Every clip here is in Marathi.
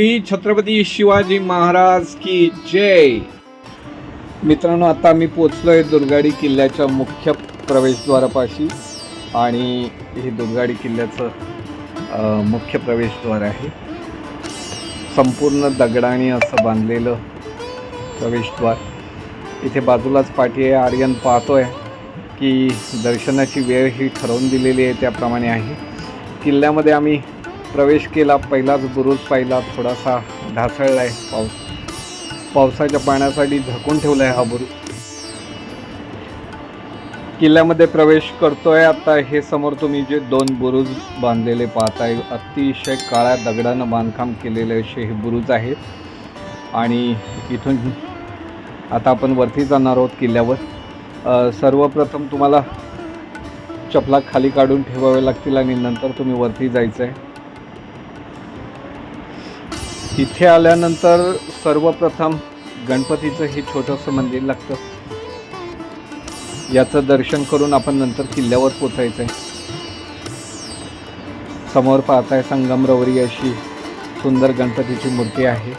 श्री छत्रपती शिवाजी महाराज की जय. मित्रांनो आता आम्ही आहे दुर्गाडी किल्ल्याच्या मुख्य प्रवेशद्वारापाशी. आणि हे दुर्गाडी किल्ल्याचं मुख्य प्रवेशद्वार आहे. संपूर्ण दगडाने असं बांधलेलं प्रवेशद्वार. इथे बाजूलाच पाठी आहे. आर्यन पाहतोय की दर्शनाची वेळ ही ठरवून दिलेली आहे त्याप्रमाणे आहे. किल्ल्यामध्ये आम्ही प्रवेश केला पहिलाच बुरुज पाहिला थोडासा ढासळला आहे पाऊस. पावसाच्या पाण्यासाठी झाकून ठेवला आहे हा बुरुज. किल्ल्यामध्ये प्रवेश करतोय आता हे समोर तुम्ही जे दोन बुरुज बांधलेले पाहताय अतिशय काळ्या दगडानं बांधकाम केलेले असे हे बुरुज आहेत. आणि इथून आता आपण वरती जाणार आहोत किल्ल्यावर. सर्वप्रथम तुम्हाला चपला खाली काढून ठेवावे लागतील आणि नंतर तुम्ही वरती जायचं आहे इथे आल्यानंतर सर्वप्रथम गणपतीचं हे छोटंसं मंदिर लागतं. याचं दर्शन करून आपण नंतर किल्ल्यावर पोचायचं आहे समोर पाहताय संगमरवरी अशी सुंदर गणपतीची मूर्ती आहे.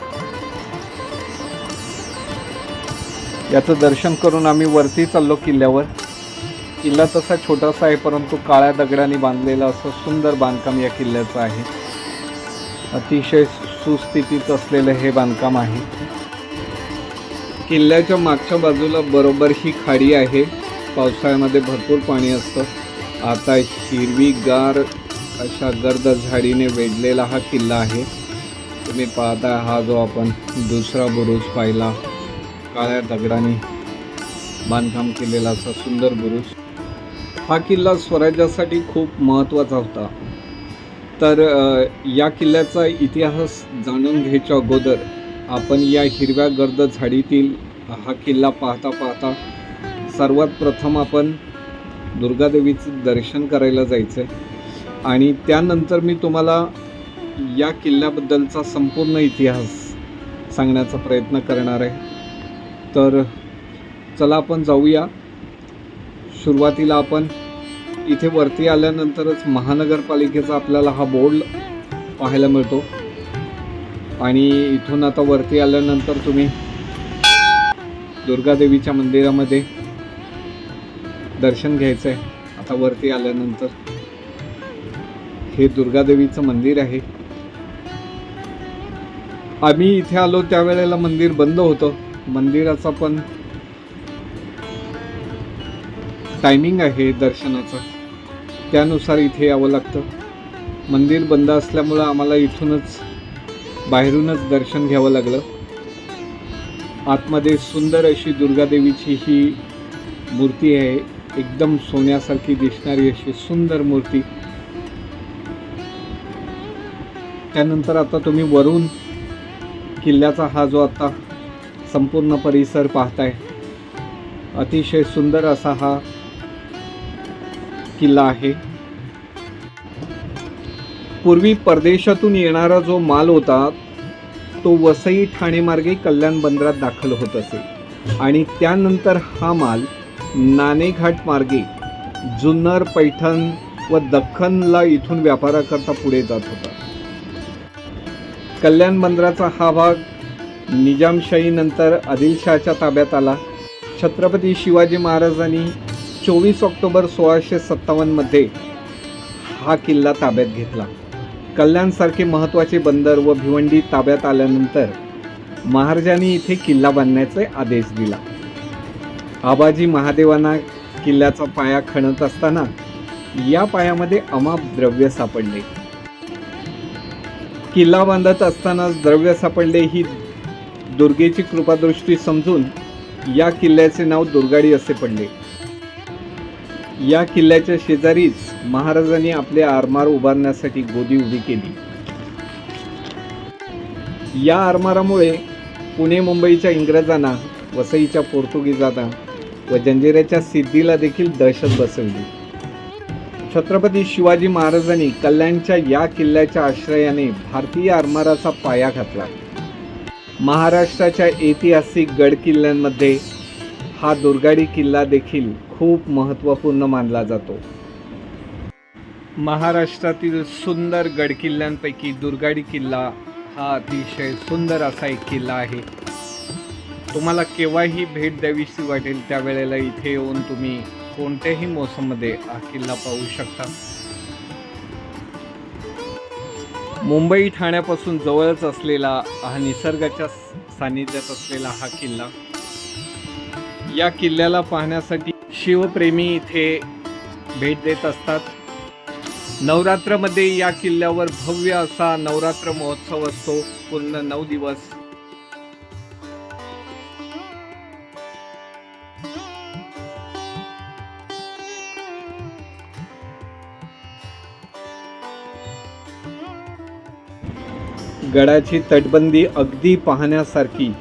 याचं दर्शन करून आम्ही वरती चाललो किल्ल्यावर. किल्ला तसा छोटासा आहे परंतु काळ्या दगडाने बांधलेलं असं सुंदर बांधकाम या किल्ल्याचं आहे. अतिशय सुस्थितीत असलेलं हे बांधकाम आहे. किल्ल्याच्या मागच्या बाजूला बरोबर ही खाडी आहे. पावसाळ्यामध्ये भरपूर पाणी असतं. आता हिरवीगार अशा गर्द झाडीने वेढलेला हा किल्ला आहे. तुम्ही पाहता हा जो आपण दुसरा बुरुज पाहिला. काळ्या दगडाने बांधकाम केलेला असा सुंदर बुरुज. हा किल्ला स्वराज्यासाठी खूप महत्त्वाचा होता. तर या किल्ल्याचा इतिहास जाणून घ्यायच्या अगोदर आपण या हिरव्या गर्द झाडीतील हा किल्ला पाहता पाहता सर्वात प्रथम आपण दुर्गादेवीचं दर्शन करायला जायचं आहे आणि त्यानंतर मी तुम्हाला या किल्ल्याबद्दलचा संपूर्ण इतिहास सांगण्याचा प्रयत्न करणार आहे. तर चला आपण जाऊया. सुरुवातीला आपण इथे वरती आल्यानंतरच महानगरपालिकेचा आपल्याला हा बोर्ड पाहायला मिळतो. आणि इथून आता वरती आल्यानंतर तुम्ही दुर्गादेवीच्या मंदिरामध्ये दर्शन घ्यायचं आहे आता वरती आल्यानंतर हे दुर्गादेवीचं मंदिर आहे. आम्ही इथे आलो त्यावेळेला मंदिर बंद होतं. मंदिराचा पण टायमिंग आहे दर्शनाचं. त्यानुसार इथे यावं लागतं. मंदिर बंद असल्यामुळं आम्हाला इथूनच बाहेरूनच दर्शन घ्यावं लागलं. आतमध्ये सुंदर अशी दुर्गादेवीची ही मूर्ती आहे. एकदम सोन्यासारखी दिसणारी अशी सुंदर मूर्ती. त्यानंतर आता तुम्ही वरून किल्ल्याचा हा जो आता संपूर्ण परिसर पाहताय अतिशय सुंदर असा हा किल्ला आहे. पूर्वी परदेशातून येणारा जो माल होता तो वसई ठाणे मार्गे कल्याण बंदरात दाखल होत असे. आणि त्यानंतर हा माल नाणेघाट मार्गे जुन्नर पैठण व दख्खनला इथून व्यापाराकरता पुढे जात होता. कल्याण बंदराचा हा भाग निजामशाहीनंतर आदिलशहाच्या ताब्यात आला. छत्रपती शिवाजी महाराजांनी चोवीस ऑक्टोबर सोळाशे सत्तावन्नमध्ये हा किल्ला ताब्यात घेतला. कल्याणसारखे महत्त्वाचे बंदर व भिवंडी ताब्यात आल्यानंतर महाराजांनी इथे किल्ला बांधण्याचे आदेश दिला. आबाजी महादेवांना किल्ल्याचा पाया खणत असताना या पायामध्ये अमाप द्रव्य सापडले. किल्ला बांधत असतानाच द्रव्य सापडले ही दुर्गेची कृपादृष्टी समजून या किल्ल्याचे नाव दुर्गाडी असे पडले. या किल्ल्याच्या शेजारीच महाराजांनी आपले आरमार उभारण्यासाठी गोदी उभी केली. या आरमारामुळे पुणे मुंबईच्या इंग्रजांना वसईच्या पोर्तुगीजांना व जंजिऱ्याच्या सिद्धीला देखील दहशत बसवली. छत्रपती शिवाजी महाराजांनी कल्याणच्या या किल्ल्याच्या आश्रयाने भारतीय आरमाराचा पाया घातला. महाराष्ट्राच्या ऐतिहासिक गड किल्ल्यांमध्ये हा दुर्गाडी किल्ला देखील खूप महत्त्वपूर्ण मानला जातो. महाराष्ट्रातील सुंदर गडकिल्ल्यांपैकी दुर्गाडी किल्ला हा अतिशय सुंदर असा एक किल्ला आहे. तुम्हाला केव्हाही भेट द्यावीशी वाटेल त्यावेळेला इथे येऊन तुम्ही कोणत्याही मोसममध्ये हा किल्ला पाहू शकता. मुंबई ठाण्यापासून जवळच असलेला हा निसर्गाच्या सानिध्यात असलेला हा किल्ला. या किल्ल्याला पाहण्यासाठी शिवप्रेमी इथे भेट देत असतात. नवरात्रमध्ये या किल्ल्यावर भव्य असा नवरात्र महोत्सव असतो. पूर्ण नऊ दिवस. गडाची तटबंदी अगदी पाहण्यासारखी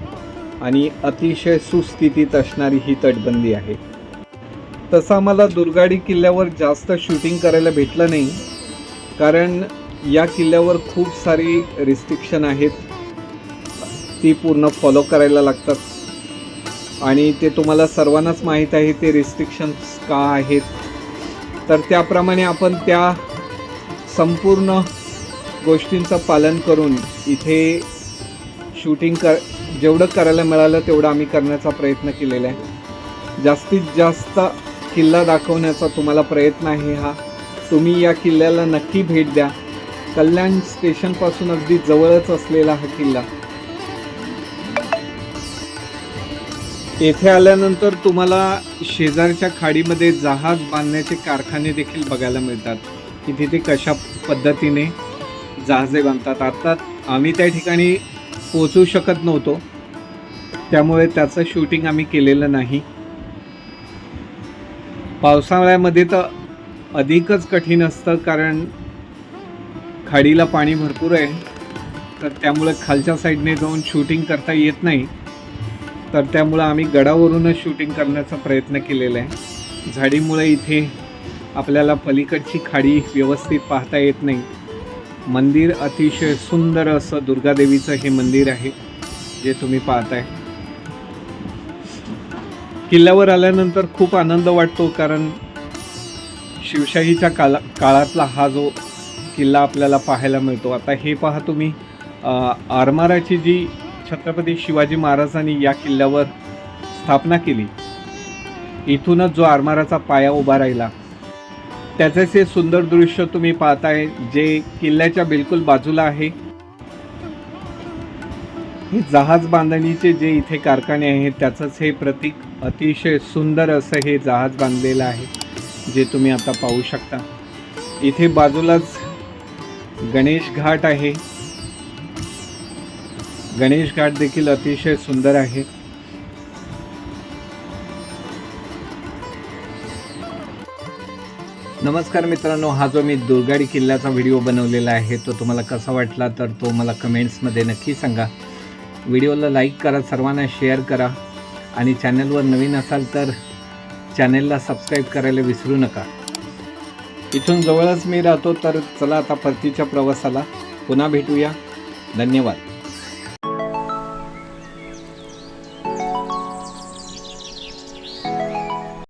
आणि अतिशय सुस्थितीत असणारी ही तटबंदी आहे. तसं आम्हाला दुर्गाडी किल्ल्यावर जास्त शूटिंग करायला भेटलं नाही. कारण या किल्ल्यावर खूप सारी रिस्ट्रिक्शन आहेत. ती पूर्ण फॉलो करायला लागतात. आणि ते तुम्हाला सर्वांनाच माहीत आहे ते रिस्ट्रिक्शन्स का आहेत. तर त्याप्रमाणे आपण त्या संपूर्ण गोष्टींचं पालन करून इथे शूटिंग कर जेवढं करायला मिळालं तेवढं आम्ही करण्याचा प्रयत्न केलेला आहे. जास्तीत जास्त किल्ला दाखवण्याचा तुम्हाला प्रयत्न आहे हा. तुम्ही या किल्ल्याला नक्की भेट द्या. कल्याण स्टेशनपासून अगदी जवळच असलेला हा किल्ला. येथे आल्यानंतर तुम्हाला शेजारच्या खाडीमध्ये जहाज बांधण्याचे कारखाने देखील बघायला मिळतात. की तिथे कशा पद्धतीने जहाजे बांधतात. आता आम्ही त्या ठिकाणी पोचू शकत नव्हतो. त्यामुळे त्याचं शूटिंग आम्ही केलेलं नाही. पावसाळ्यामध्ये तर अधिकच कठीण असतं कारण खाडीला पाणी भरपूर आहे. तर त्यामुळं खालच्या साईडने जाऊन शूटिंग करता येत नाही. तर त्यामुळं आम्ही गडावरूनच शूटिंग करण्याचा प्रयत्न केलेला आहे. झाडीमुळे इथे आपल्याला पलीकडची खाडी व्यवस्थित पाहता येत नाही. मंदिर अतिशय सुंदर असं दुर्गादेवीचं हे मंदिर आहे जे तुम्ही पाहताय. किल्ल्यावर आल्यानंतर खूप आनंद वाटतो कारण शिवशाहीच्या काला काळातला हा जो किल्ला आपल्याला पाहायला मिळतो. आता हे पहा तुम्ही आरमाराची जी छत्रपती शिवाजी महाराजांनी या किल्ल्यावर स्थापना केली इथूनच जो आरमाराचा पाया उभा राहिला. त्याचेच हे सुंदर दृश्य तुम्ही पाहताय जे किल्ल्याच्या बिलकुल बाजूला आहे. हे जहाज बांधणीचे जे इथे कारखाने आहेत त्याचंच हे प्रतीक अतिशय सुंदर असं हे जहाज बांधलेलं आहे जे तुम्ही आता पाहू शकता. इथे बाजूलाच गणेश घाट आहे. गणेश घाट देखील अतिशय सुंदर आहे. नमस्कार मित्रांनो हा जो मी दुर्गाडी किल्ल्याचा व्हिडिओ बनवलेला आहे तो तुम्हाला कसा वाटला तर तो मला कमेंट्समध्ये नक्की सांगा. व्हिडिओला लाईक करा सर्वांना शेअर करा. आणि चॅनलवर नवीन असाल तर चॅनेलला सबस्क्राईब करायला विसरू नका. इथून जवळच मी राहतो तर चला आता परतीच्या प्रवासाला पुन्हा भेटूया. धन्यवाद.